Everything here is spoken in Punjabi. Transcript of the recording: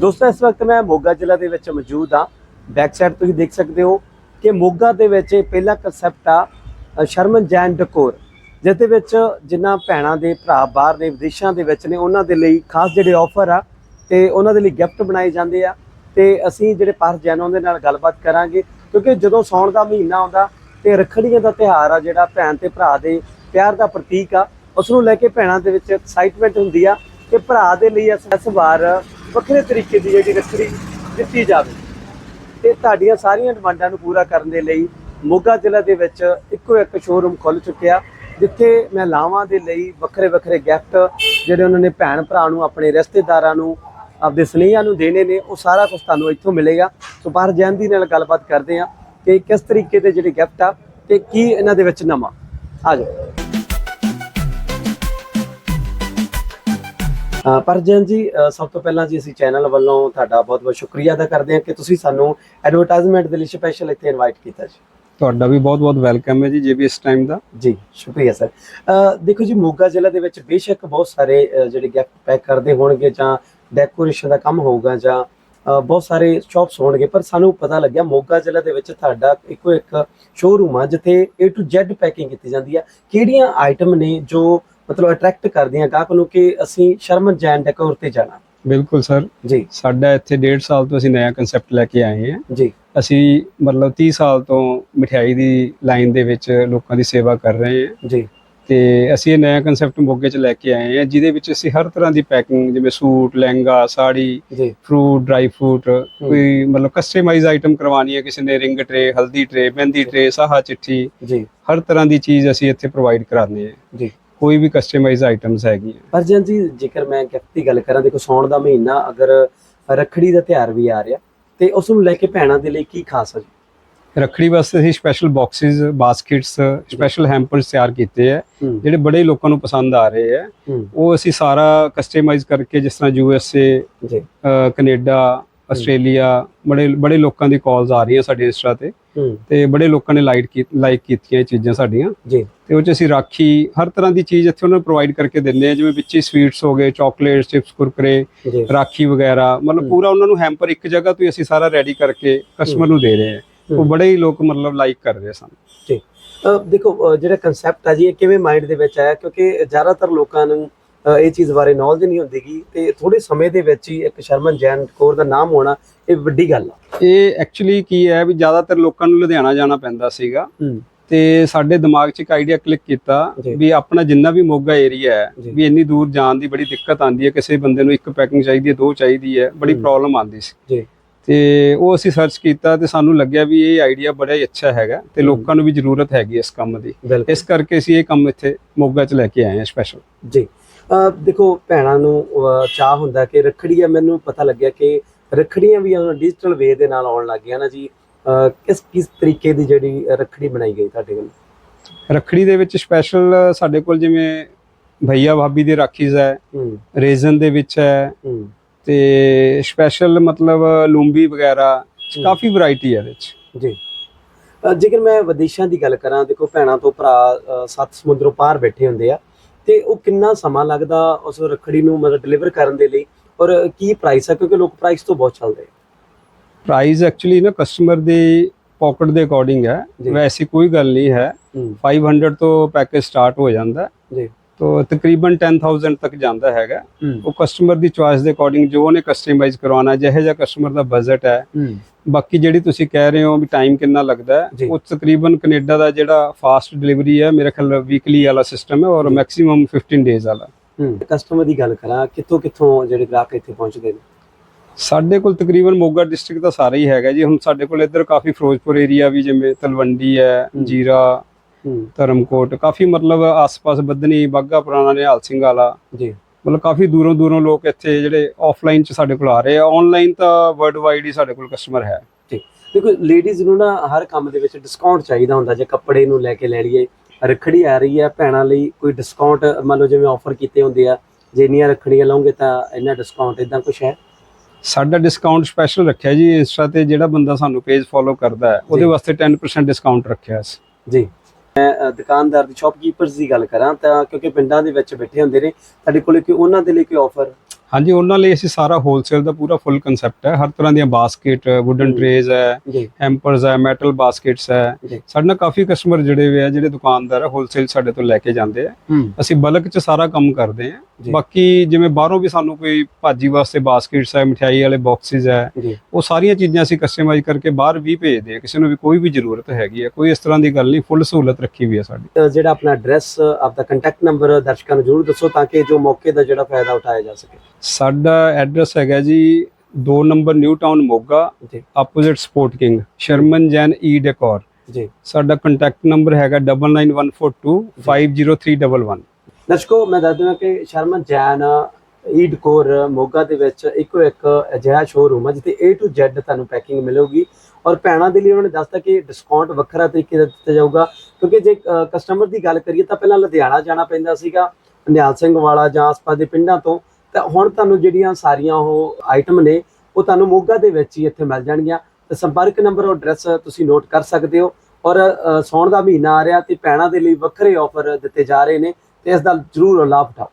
ਦੋਸਤੋ, ਇਸ ਵਕਤ ਮੈਂ ਮੋਗਾ ਜ਼ਿਲ੍ਹਾ ਦੇ ਵਿੱਚ ਮੌਜੂਦ ਹਾਂ। ਬੈਕ ਸਾਈਡ ਤੁਸੀਂ ਦੇਖ ਸਕਦੇ ਹੋ ਕਿ ਮੋਗਾ ਦੇ ਵਿੱਚ ਇਹ ਪਹਿਲਾ ਕਨਸੈਪਟ ਆ ਸ਼ਰਮਨ ਜੈਨ ਡਕੋਰ ਜਿਸ ਦੇ ਵਿੱਚ ਜਿਨ੍ਹਾਂ ਭੈਣਾਂ ਦੇ ਭਰਾ ਬਾਹਰ ਨੇ, ਵਿਦੇਸ਼ਾਂ ਦੇ ਵਿੱਚ ਨੇ, ਉਹਨਾਂ ਦੇ ਲਈ ਖਾਸ ਜਿਹੜੇ ਆਫਰ ਆ ਤੇ ਉਹਨਾਂ ਦੇ ਲਈ ਗਿਫਟ ਬਣਾਏ ਜਾਂਦੇ ਆ। ਤੇ ਅਸੀਂ ਜਿਹੜੇ ਪਾਰਸ ਜੈਨੋਂ ਦੇ ਨਾਲ ਗੱਲਬਾਤ ਕਰਾਂਗੇ, ਕਿਉਂਕਿ ਜਦੋਂ ਸੌਣ ਦਾ ਮਹੀਨਾ ਆਉਂਦਾ ਤੇ ਰੱਖੜੀਆਂ ਦਾ ਤਿਉਹਾਰ ਆ, ਜਿਹੜਾ ਭੈਣ ਤੇ ਭਰਾ ਦੇ ਪਿਆਰ ਦਾ ਪ੍ਰਤੀਕ ਆ, ਉਸ ਨੂੰ ਲੈ ਕੇ ਭੈਣਾਂ ਦੇ ਵਿੱਚ ਐਕਸਾਈਟਮੈਂਟ ਹੁੰਦੀ ਆ। ਕਿ ਭਰਾ ਦੇ ਲਈ ਇਸ ਇਸ ਵਾਰ ਵੱਖਰੇ ਤਰੀਕੇ ਦੀ ਜਿਹੜੀ ਰੱਖੜੀ ਦਿੱਤੀ ਜਾਵੇ। ਤੇ ਤੁਹਾਡੀਆਂ ਸਾਰੀਆਂ ਡਿਮਾਂਡਾਂ ਨੂੰ ਪੂਰਾ ਕਰਨ ਦੇ ਲਈ ਮੋਗਾ ਜ਼ਿਲ੍ਹਾ ਦੇ ਵਿੱਚ ਇੱਕੋ ਇੱਕ ਸ਼ੋਰੂਮ ਖੁੱਲ ਚੁੱਕਿਆ, ਜਿੱਥੇ ਮਹਿਲਾਵਾਂ ਦੇ ਲਈ ਵੱਖਰੇ ਵੱਖਰੇ ਗਿਫਟ ਜਿਹੜੇ ਉਹਨਾਂ ਨੇ ਭੈਣ ਭਰਾ ਨੂੰ, ਆਪਣੇ ਰਿਸ਼ਤੇਦਾਰਾਂ ਨੂੰ, ਆਪਦੇ ਸਨੇਹੀਆਂ ਨੂੰ ਦੇਣੇ ਨੇ, ਉਹ ਸਾਰਾ ਕੁਝ ਤੁਹਾਨੂੰ ਇੱਥੋਂ ਮਿਲੇਗਾ। ਸੋ ਬਾਹਰ ਜੈਨ ਦੀ ਨਾਲ ਗੱਲਬਾਤ ਕਰਦੇ ਆ ਕਿ ਕਿਸ ਤਰੀਕੇ ਦੇ ਜਿਹੜੇ ਗਿਫਟ ਆ ਤੇ ਕੀ ਇਹਨਾਂ ਦੇ ਵਿੱਚ ਨਵਾਂ। ਆ ਜਾਓ। ਅ, ਪਰਜਨ ਜੀ ਸਭ ਤੋਂ ਪਹਿਲਾਂ ਜੀ ਅਸੀਂ ਚੈਨਲ ਵੱਲੋਂ ਤੁਹਾਡਾ ਬਹੁਤ-ਬਹੁਤ ਸ਼ੁਕਰੀਆ ਅਦਾ ਕਰਦੇ ਹਾਂ ਕਿ ਤੁਸੀਂ ਸਾਨੂੰ ਐਡਵਰਟਾਈਜ਼ਮੈਂਟ ਦੇ ਲਈ ਸਪੈਸ਼ਲ ਇੱਥੇ ਇਨਵਾਈਟ ਕੀਤਾ ਜੀ। ਤੁਹਾਡਾ ਵੀ ਬਹੁਤ-ਬਹੁਤ ਵੈਲਕਮ ਹੈ ਜੀ ਜੇਬੀਐਸ ਟਾਈਮ ਦਾ। ਜੀ ਸ਼ੁਕਰੀਆ ਸਰ। ਦੇਖੋ ਜੀ ਮੋਗਾ ਜ਼ਿਲ੍ਹਾ ਦੇ ਵਿੱਚ ਬੇਸ਼ੱਕ ਬਹੁਤ ਸਾਰੇ ਜਿਹੜੇ ਗਿਫਟ ਪੈਕ ਕਰਦੇ ਹੋਣਗੇ ਜਾਂ ਡੈਕੋਰੇਸ਼ਨ ਦਾ ਕੰਮ ਹੋਊਗਾ ਜਾਂ ਬਹੁਤ ਸਾਰੇ ਸ਼ਾਪਸ ਹੋਣਗੇ ਪਰ ਸਾਨੂੰ ਪਤਾ ਲੱਗਿਆ ਮੋਗਾ ਜ਼ਿਲ੍ਹਾ ਦੇ ਵਿੱਚ ਤੁਹਾਡਾ ਇੱਕੋ ਇੱਕ ਸ਼ੋਰੂਮ ਆ ਜਿੱਥੇ A to Z ਪੈਕਿੰਗ ਕੀਤੀ ਜਾਂਦੀ ਆ। ਕਿਹੜੀਆਂ ਆਈਟਮ ਨੇ ਜੋ ਮਤਲਬ ਅਟਰੈਕਟ ਕਰਦੀਆਂ ਗਾਹਕ ਨੂੰ ਕਿ ਅਸੀਂ ਸ਼ਰਮਨ ਜੈਨ ਡੈਕੋਰ ਤੇ ਜਾਣਾ। ਬਿਲਕੁਲ ਸਰ। ਜੀ। ਸਾਡਾ ਇੱਥੇ 1.5 ਸਾਲ ਤੋਂ ਅਸੀਂ ਨਵਾਂ ਕਨਸੈਪਟ ਲੈ ਕੇ ਆਏ ਹਾਂ। ਜੀ। ਅਸੀਂ ਮਤਲਬ 30 ਸਾਲ ਤੋਂ ਮਠਿਆਈ ਦੀ ਲਾਈਨ ਦੇ ਵਿੱਚ ਲੋਕਾਂ ਦੀ ਸੇਵਾ ਕਰ ਰਹੇ ਹਾਂ। ਜੀ। ਤੇ ਅਸੀਂ ਇਹ ਨਵਾਂ ਕਨਸੈਪਟ ਮੋਗੇ 'ਚ ਲੈ ਕੇ ਆਏ ਹਾਂ ਜਿਹਦੇ ਵਿੱਚ ਅਸੀਂ ਹਰ ਤਰ੍ਹਾਂ ਦੀ ਪੈਕਿੰਗ ਜਿਵੇਂ suit lehenga sari fruit dry fruit ਕੋਈ ਮਤਲਬ ਕਸਟਮਾਈਜ਼ ਆਈਟਮ ਕਰਵਾਉਣੀ ਹੈ ਕਿਸੇ ਨੇ ਰਿੰਗ ਟਰੇ ਹਲਦੀ ਟਰੇ ਮਹਿੰਦੀ ਟਰੇ ਸਾਹਾ ਚਿੱਠੀ। ਜੀ। ਹਰ ਤਰ੍ਹਾਂ ਦੀ ਚੀਜ਼ ਅਸੀਂ ਇੱਥੇ ਪ੍ਰੋਵਾਈਡ ਕਰਾਉਂਦੇ ਹਾਂ। ਜੀ। ਕੋਈ ਵੀ ਕਸਟਮਾਈਜ਼ ਆਈਟਮਸ ਹੈਗੀਆਂ। ਪਰਜਨ ਜੀ ਜੇਕਰ ਮੈਂ ਗਿਫਟ ਦੀ ਗੱਲ ਕਰਾਂ ਦੇਖੋ ਸੌਣ ਦਾ ਮਹੀਨਾ ਅਗਰ ਰੱਖੜੀ ਦਾ ਤਿਉਹਾਰ ਵੀ ਆ ਰਿਹਾ ਤੇ ਉਸ ਨੂੰ ਲੈ ਕੇ ਭੈਣਾਂ ਦੇ ਲਈ ਕੀ ਖਾਸ ਹੈ ਜੀ? ਰੱਖੜੀ ਵਾਸਤੇ ਅਸੀਂ special boxes baskets special hampers ਤਿਆਰ ਕੀਤੇ ਹੂੰ। ਜਿਹੜੇ ਬੜੇ ਲੋਕਾਂ ਨੂੰ ਪਸੰਦ ਆ ਰਹੇ ਹੈ। ਉਹ ਅਸੀਂ ਸਾਰਾ ਕਸਟਮਾਈਜ਼ ਕਰਕੇ ਜਿਸ ਤਰ੍ਹਾਂ ਯੂ ਐਸ ਏ ਜੀ ਕੈਨੇਡਾ ਆਸਟ੍ਰੇਲੀਆ ਬੜੇ ਬੜੇ ਲੋਕਾਂ ਦੀ ਕਾਲਸ ਆ ਰਹੀਆਂ ਸਾਡੇ ਇੰਸਟਾ ਤੇ। ਤੇ ਬੜੇ ਲੋਕਾਂ ਨੇ ਲਾਈਕ ਲਾਈਕ ਕੀਤੀਆਂ ਇਹ ਚੀਜ਼ਾਂ ਸਾਡੀਆਂ। ਜੀ। ਤੇ ਉਹ ਚ ਅਸੀਂ ਰਾਖੀ ਹਰ ਤਰ੍ਹਾਂ ਦੀ ਚੀਜ਼ ਇੱਥੇ ਉਹਨਾਂ ਨੂੰ ਪ੍ਰੋਵਾਈਡ ਕਰਕੇ ਦਿੰਦੇ ਆ ਜਿਵੇਂ ਵਿੱਚ ਹੀ ਸਵੀਟਸ ਹੋ ਗਏ ਚਾਕਲੇਟ ਚਿਪਸ ਕੁਰਕਰੇ ਰਾਖੀ ਵਗੈਰਾ ਮਤਲਬ ਪੂਰਾ ਉਹਨਾਂ ਨੂੰ ਹੈਂਪਰ ਇੱਕ ਜਗ੍ਹਾ ਤੋਂ ਹੀ ਅਸੀਂ ਸਾਰਾ ਰੈਡੀ ਕਰਕੇ ਕਸਟਮਰ ਨੂੰ ਦੇ ਰਹੇ ਹਾਂ। ਉਹ ਬੜੇ ਹੀ ਲੋਕ ਮਤਲਬ ਲਾਈਕ ਕਰ ਰਹੇ ਸਨ। ਜੀ। ਦੇਖੋ ਜਿਹੜਾ ਕਨਸੈਪਟ ਆ ਜੀ ਇਹ ਕਿਵੇਂ ਮਾਈਂਡ ਦੇ ਵਿੱਚ ਆਇਆ? ਕਿਉਂਕਿ ਜ਼ਿਆਦਾਤਰ ਲੋਕਾਂ ਨੂੰ ਇਹ ਚੀਜ਼ ਬਾਰੇ ਨੌਲੇਜ ਨਹੀਂ ਹੁੰਦੀਗੀ ਤੇ ਥੋੜੇ ਸਮੇਂ ਦੇ ਵਿੱਚ ਹੀ ਇੱਕ ਸ਼ਰਮਨ ਜੈਨ ਕੋਰ ਦਾ ਨਾਮ ਹੋਣਾ ਇਹ ਵੱਡੀ ਗੱਲ ਆ। ਇਹ ਐਕਚੁਅਲੀ ਕੀ ਹੈ ਵੀ ਜ਼ਿਆਦਾਤਰ ਲੋਕਾਂ ਨੂੰ ਲੁਧਿਆਣਾ ਜਾਣਾ ਪੈਂਦਾ ਸੀਗਾ ਤੇ ਸਾਡੇ ਦਿਮਾਗ 'ਚ ਇੱਕ ਆਈਡੀਆ ਕਲਿੱਕ ਕੀਤਾ। ਵੀ ਆਪਣਾ ਜਿੰਨਾ ਵੀ ਮੋਗਾ ਏਰੀਆ ਹੈ। ਵੀ ਇੰਨੀ ਦੂਰ ਜਾਣ ਦੀ ਬੜੀ ਦਿੱਕਤ ਆਉਂਦੀ ਹੈ ਕਿਸੇ ਬੰਦੇ ਨੂੰ ਇੱਕ ਪੈਕਿੰਗ ਚਾਹੀਦੀ ਹੈ ਦੋ ਚਾਹੀਦੀ ਹੈ ਬੜੀ। ਪ੍ਰੋਬਲਮ ਆਉਂਦੀ ਸੀ। ਜੀ। ਤੇ ਉਹ ਅਸੀਂ ਸਰਚ ਕੀਤਾ ਤੇ ਸਾਨੂੰ ਲੱਗਿਆ ਵੀ ਇਹ ਆਈਡੀਆ ਬੜਾ ਹੀ ਅੱਛਾ ਹੈਗਾ ਤੇ ਲੋਕਾਂ ਨੂੰ ਵੀ ਜ਼ਰੂਰਤ ਹੈਗੀ ਇਸ ਕੰਮ ਦੀ। ਇਸ ਕਰਕੇ ਅਸੀਂ ਇਹ ਕੰਮ ਇੱਥੇ ਮੋਗਾ 'ਚ ਲੈ ਕੇ ਆਏ ਹਾਂ ਸਪੈਸ਼ਲ ਜੀ। ਦੇਖੋ ਭੈਣਾਂ ਨੂੰ ਚਾਹ ਹੁੰਦਾ ਕਿ ਰੱਖੜੀ ਆ ਮੈਨੂੰ ਪਤਾ ਲੱਗਿਆ ਕਿ ਰੱਖੜੀਆਂ ਵੀ ਹੁਣ ਡਿਜੀਟਲ ਵੇ ਦੇ ਨਾਲ ਆਉਣ ਲੱਗ ਗਿਆ ਨਾ ਜੀ। ਕਿਸ ਕਿਸ ਤਰੀਕੇ ਦੀ ਜਿਹੜੀ ਰੱਖੜੀ ਬਣਾਈ ਗਈ ਤੁਹਾਡੇ ਕੋਲ? ਰੱਖੜੀ ਦੇ ਵਿੱਚ ਸਪੈਸ਼ਲ ਸਾਡੇ ਕੋਲ ਜਿਵੇਂ ਭਈਆ ਭਾਬੀ ਦੀ ਰਾਖੀਜ਼ ਹੈ ਰੇਜ਼ਨ ਦੇ ਵਿੱਚ ਹੈ ਤੇ ਸਪੈਸ਼ਲ ਮਤਲਬ ਲੂੰਬੀ ਵਗੈਰਾ ਕਾਫੀ ਵੈਰਾਈਟੀ ਹੈ ਇਹਦੇ ਵਿੱਚ। ਜੀ। ਜੇਕਰ ਮੈਂ ਵਿਦੇਸ਼ਾਂ ਦੀ ਗੱਲ ਕਰਾਂ ਦੇਖੋ ਭੈਣਾਂ ਤੋਂ ਭਰਾ ਸੱਤ ਸਮੁੰਦਰੋਂ ਪਾਰ ਬੈਠੇ ਹੁੰਦੇ ਆ ਤੇ ਉਹ ਕਿੰਨਾ ਸਮਾਂ ਲੱਗਦਾ ਉਸ ਰੱਖੜੀ ਨੂੰ ਮਤਲਬ ਡਿਲੀਵਰ ਕਰਨ ਦੇ ਲਈ? ਔਰ ਕੀ ਪ੍ਰਾਈਸ ਆ? ਕਿਉਂਕਿ ਲੋਕ ਪ੍ਰਾਈਸ ਤੋਂ ਬਹੁਤ ਚੱਲਦੇ ਪ੍ਰਾਈਸ ਐਕਚੁਅਲੀ ਨਾ ਕਸਟਮਰ ਦੀ ਪਾਕਟ ਦੇ ਅਕੋਰਡਿੰਗ ਹੈ। ਵੈਸੀ ਕੋਈ ਗੱਲ ਨਹੀਂ ਹੈ। ਹੂੰ। 500 ਤੋਂ ਪੈਕੇਜ ਸਟਾਰਟ ਹੋ ਜਾਂਦਾ। ਹੈ। ਜੀ। ਤੋ ਤਕਰੀਬਨ 10000 ਤੱਕ ਜਾਂਦਾ ਹੈਗਾ। ਹੂੰ। ਉਹ ਕਸਟਮਰ ਦੀ ਚੁਆਇਸ ਦੇ ਅਕੋਰਡਿੰਗ ਜੋ ਉਹਨੇ ਕਸਟਮਾਈਜ਼ ਕਰਵਾਉਣਾ ਜਿਹੇ ਜਿਹਾ ਕਸਟਮਰ ਦਾ ਬਜਟ ਹੈ। ਹੂੰ। ਬਾਕੀ ਜਿਹੜੀ ਤੁਸੀਂ ਕਹਿ ਰਹੇ ਹੋ ਵੀ ਟਾਈਮ ਕਿੰਨਾ ਲੱਗਦਾ। ਹੈ ਉਹ ਤਕਰੀਬਨ ਕੈਨੇਡਾ ਦਾ ਜਿਹੜਾ ਫਾਸਟ ਡਿਲੀਵਰੀ ਹੈ ਮੇਰੇ ਖਿਆਲ ਵੀਕਲੀ ਵਾਲਾ ਸਿਸਟਮ ਹੈ ਔਰ ਮੈਕਸਿਮਮ 15 ਡੇਜ਼ ਵਾਲਾ। ਕਸਟਮਰ ਦੀ ਗੱਲ ਕਰਾਂ ਕਿੱਥੋਂ ਕਿੱਥੋਂ ਜਿਹੜੇ ਗ੍ਰਾਹਕ ਇੱਥੇ ਪਹੁੰਚਦੇ ਨੇ? ਸਾਡੇ ਕੋਲ ਤਕਰੀਬਨ ਮੋਗਾ ਡਿਸਟ੍ਰਿਕਟ ਦਾ ਸਾਰਾ ਹੀ ਹੈਗਾ ਜੀ। ਹੁਣ ਸਾਡੇ ਕੋਲ ਇੱਧਰ ਕਾਫੀ ਫਿਰੋਜ਼ਪੁਰ ਏਰੀਆ ਵੀ ਜਿਵੇਂ ਤਲਵੰਡੀ ਹੈ। ਜੀਰਾ ਧਰਮਕੋਟ ਕਾਫੀ ਮਤਲਬ ਆਸ-ਪਾਸ ਬੱਦਨੀ ਬਾਗਾ ਪੁਰਾਣਾ ਨਿਹਾਲ ਸਿੰਘ ਵਾਲਾ। ਜੀ। ਮਤਲਬ ਕਾਫੀ ਦੂਰੋਂ ਦੂਰੋਂ ਲੋਕ ਇੱਥੇ ਜਿਹੜੇ ਆਫਲਾਈਨ ਚ ਸਾਡੇ ਕੋਲ ਆ ਰਹੇ ਆ। ਆਨਲਾਈਨ ਤਾਂ ਵਰਲਡ ਵਾਈਡ ਹੀ ਸਾਡੇ ਕੋਲ ਕਸਟਮਰ ਹੈ। ਠੀਕ। ਦੇਖੋ ਲੇਡੀਜ਼ ਨੂੰ ਨਾ ਹਰ ਕੰਮ ਦੇ ਵਿੱਚ ਡਿਸਕਾਊਂਟ ਚਾਹੀਦਾ ਹੁੰਦਾ ਜੇ ਕੱਪੜੇ ਨੂੰ ਲੈ ਕੇ ਲੈ ਲਈਏ। ਰੱਖੜੀ ਆ ਰਹੀ ਹੈ ਭੈਣਾਂ ਲਈ ਕੋਈ ਡਿਸਕਾਊਂਟ ਮੰਨ ਲਓ ਜਿਵੇਂ ਆਫਰ ਕੀਤੇ ਹੁੰਦੇ ਆ ਜੇ ਇੰਨੀਆਂ ਰੱਖੜੀਆਂ ਲਾਉਂਗੇ ਤਾਂ ਇੰਨਾ ਡਿਸਕਾਊਂਟ ਇਦਾਂ ਕੁਝ ਹੈ? ਸਾਡਾ ਡਿਸਕਾਊਂਟ ਸਪੈਸ਼ਲ ਰੱਖਿਆ ਜੀ ਇੰਸਟਾ ਤੇ ਜਿਹੜਾ ਬੰਦਾ ਸਾਨੂੰ ਪੇਜ ਫੋਲੋ ਕਰਦਾ ਹੈ ਉਹਦੇ। ਵਾਸਤੇ 10% ਡਿਸਕਾਊਂਟ ਰੱਖਿਆ ਸੀ ਜੀ। ਮੈਂ ਦੁਕਾਨਦਾਰ ਦੀ ਸ਼ਾਪਕੀਪਰਸ ਦੀ ਗੱਲ ਕਰਾਂ ਤਾਂ ਕਿਉਂਕਿ ਪਿੰਡਾਂ ਦੇ ਵਿੱਚ ਬੈਠੇ ਹੁੰਦੇ ਨੇ ਤੁਹਾਡੇ ਕੋਲੇ ਕੋਈ ਉਹਨਾਂ ਦੇ ਲਈ ਕੋਈ ਆਫਰ ਹਾਂਜੀ ਉਹਨਾਂ ਲਈ ਅਸੀਂ ਸਾਰਾ ਹੋਲਸੇਲ ਦਾ ਪੂਰਾ ਫੁੱਲ ਕਨਸੈਪਟ ਹੈ। ਹਰ ਤਰ੍ਹਾਂ ਦੀਆਂ ਬਾਸਕਟ ਵੁਡਨ ਹੂੰ। ਟਰੇਜ਼ ਹੈ ਹੈਂਪਰਸ ਹੈ ਮੈਟਲ ਬਾਸਕਟਸ ਹੈ। ਸਾਡੇ ਨਾਲ ਕਾਫੀ ਕਸਟਮਰ ਜੁੜੇ ਹੋਏ ਆ ਜਿਹੜੇ ਦੁਕਾਨਦਾਰ ਆ ਹੋਲਸੇਲ ਸਾਡੇ ਤੋਂ ਲੈ ਕੇ ਜਾਂਦੇ ਆ ਹੂੰ। ਅਸੀਂ ਬਲਕ ਚ ਸਾਰਾ ਕੰਮ ਕਰਦੇ। ਆ ਬਾਕੀ ਜਿਵੇਂ ਬਾਹਰੋਂ ਵੀ ਸਾਨੂੰ ਕੋਈ ਭਾਜੀ ਵਾਸਤੇ ਬਾਸਕਟਸ ਹੈ ਮਠਿਆਈ ਵਾਲੇ ਬਾਕਸਿਸ ਹੈ ਉਹ ਸਾਰੀਆਂ ਚੀਜ਼ਾਂ ਅਸੀਂ ਕਸਟਮਾਈਜ਼ ਕਰਕੇ ਬਾਹਰ ਵੀ ਭੇਜਦੇ ਆ ਕਿਸੇ ਨੂੰ ਵੀ ਕੋਈ ਵੀ ਜ਼ਰੂਰਤ ਹੈਗੀ ਹੈ ਕੋਈ ਇਸ ਤਰ੍ਹਾਂ ਦੀ ਗੱਲ ਨਹੀਂ ਫੁੱਲ ਸਹੂਲਤ ਰੱਖੀ ਹੋਈ ਹੈ ਸਾਡੀ। ਜਿਹੜਾ ਆਪਣਾ ਐਡਰੈਸ ਆਪਦਾ ਕੰਟੈਕਟ ਨੰਬਰ ਦਰਸ਼ਕਾਂ ਨੂੰ ਜਰੂਰ ਦੱਸੋ ਤਾਂ ਕਿ ਜੋ ਮੌਕੇ ਦਾ ਜਿਹੜਾ ਫਾਇਦਾ ਉਠਾਇਆ ਜਾ ਸਕੇ। ਸਾਡਾ ਐਡਰੈਸ ਹੈਗਾ ਜੀ 2 number new town Moga opposite sport king Sharman Jain E decor ਜੀ। ਸਾਡਾ ਕੰਟੈਕਟ ਨੰਬਰ ਹੈਗਾ 9914250311 ਦਰਸ਼ਕੋ ਮੈਂ ਦੱਸ ਦਿੰਦਾ ਕਿ ਸ਼ਰਮਨ ਜੈਨ ਈਡ ਕੋਰ ਮੋਗਾ ਦੇ ਵਿੱਚ ਇੱਕੋ ਇੱਕ ਅਜਿਹਾ ਸ਼ੋਰੂਮ ਹੈ ਜਿੱਥੇ A to Z ਤੁਹਾਨੂੰ ਪੈਕਿੰਗ ਮਿਲੇਗੀ। ਔਰ ਭੈਣਾਂ ਦੇ ਲਈ ਉਹਨਾਂ ਨੇ ਦੱਸਤਾ ਕਿ ਡਿਸਕਾਊਂਟ ਵੱਖਰਾ ਤਰੀਕੇ ਦਾ ਦਿੱਤਾ ਜਾਊਗਾ। ਕਿਉਂਕਿ ਜੇ ਕਸਟਮਰ ਦੀ ਗੱਲ ਕਰੀਏ ਤਾਂ ਪਹਿਲਾਂ ਲੁਧਿਆਣਾ ਜਾਣਾ ਪੈਂਦਾ ਸੀਗਾ ਨਿਹਾਲ ਸਿੰਘ ਵਾਲਾ ਜਾਂ ਆਸ-ਪਾਸ ਦੇ ਪਿੰਡਾਂ ਤੋਂ। ਤਾਂ ਹੁਣ ਤੁਹਾਨੂੰ ਜਿਹੜੀਆਂ ਸਾਰੀਆਂ ਉਹ ਆਈਟਮ ਨੇ ਉਹ ਤੁਹਾਨੂੰ ਮੋਗਾ ਦੇ ਵਿੱਚ ਹੀ ਇੱਥੇ ਮਿਲ ਜਾਣਗੀਆਂ। ਤੇ ਸੰਪਰਕ ਨੰਬਰ ਔਰ ਐਡਰੈਸ ਤੁਸੀਂ ਨੋਟ ਕਰ ਸਕਦੇ ਹੋ। ਔਰ ਅ, ਸਾਉਣ ਦਾ ਮਹੀਨਾ ਆ ਰਿਹਾ ਤੇ ਭੈਣਾਂ ਦੇ ਲਈ ਵੱਖਰੇ ਆਫਰ ਦਿੱਤੇ ਜਾ ਰਹੇ ਨੇ। ਤੇ ਇਸ ਦਾ ਜ਼ਰੂਰ ਲਾਭ ਉਠਾਓ।